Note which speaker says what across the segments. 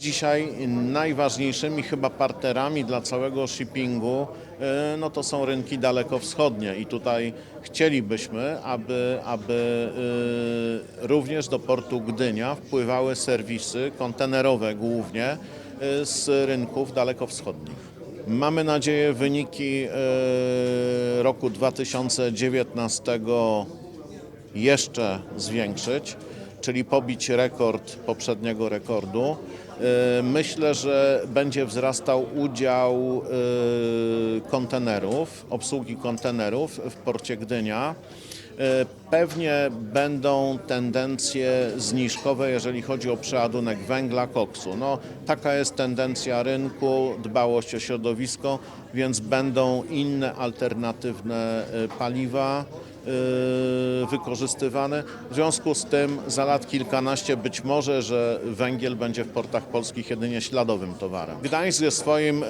Speaker 1: Dzisiaj najważniejszymi chyba partnerami dla całego shippingu e, no to są rynki dalekowschodnie i tutaj chcielibyśmy, aby, aby e, również do portu Gdynia wpływały serwisy kontenerowe głównie e, z rynków dalekowschodnich. Mamy nadzieję wyniki roku 2019 jeszcze zwiększyć, czyli pobić rekord poprzedniego rekordu. E, Myślę, że będzie wzrastał udział e, kontenerów, obsługi kontenerów w porcie Gdynia. E, Pewnie będą tendencje zniżkowe, jeżeli chodzi o przeładunek węgla, koksu. No, taka jest tendencja rynku, dbałość o środowisko, więc będą inne alternatywne paliwa wykorzystywane. W związku z tym za lat kilkanaście być może, że węgiel będzie w portach polskich jedynie śladowym towarem. Gdańsk ze swoim e,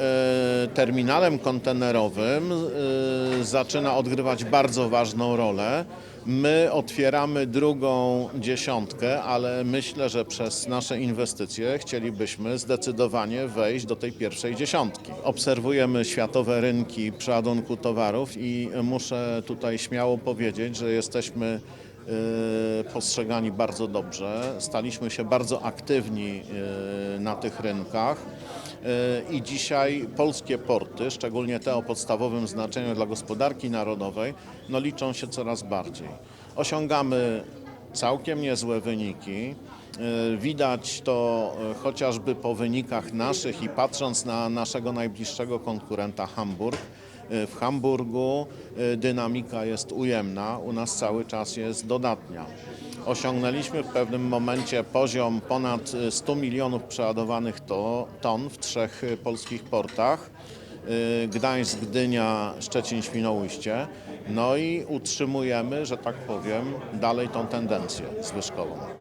Speaker 1: terminalem kontenerowym e, zaczyna odgrywać bardzo ważną rolę. My otwieramy drugą dziesiątkę, ale myślę, że przez nasze inwestycje chcielibyśmy zdecydowanie wejść do tej pierwszej dziesiątki. Obserwujemy światowe rynki przeładunku towarów i muszę tutaj śmiało powiedzieć, że jesteśmy postrzegani bardzo dobrze. Staliśmy się bardzo aktywni e, na tych rynkach. E, I dzisiaj polskie porty, szczególnie te o podstawowym znaczeniu dla gospodarki narodowej, no liczą się coraz bardziej. Osiągamy całkiem niezłe wyniki. E, Widać to e, chociażby po wynikach naszych i patrząc na naszego najbliższego konkurenta Hamburg. E, W Hamburgu e, dynamika jest ujemna, u nas cały czas jest dodatnia. Osiągnęliśmy w pewnym momencie poziom ponad 100 milionów przeładowanych to, ton w trzech polskich portach. Gdańsk, Gdynia, Szczecin, Świnoujście. No i utrzymujemy, że tak powiem, dalej tą tendencję zwyżkową.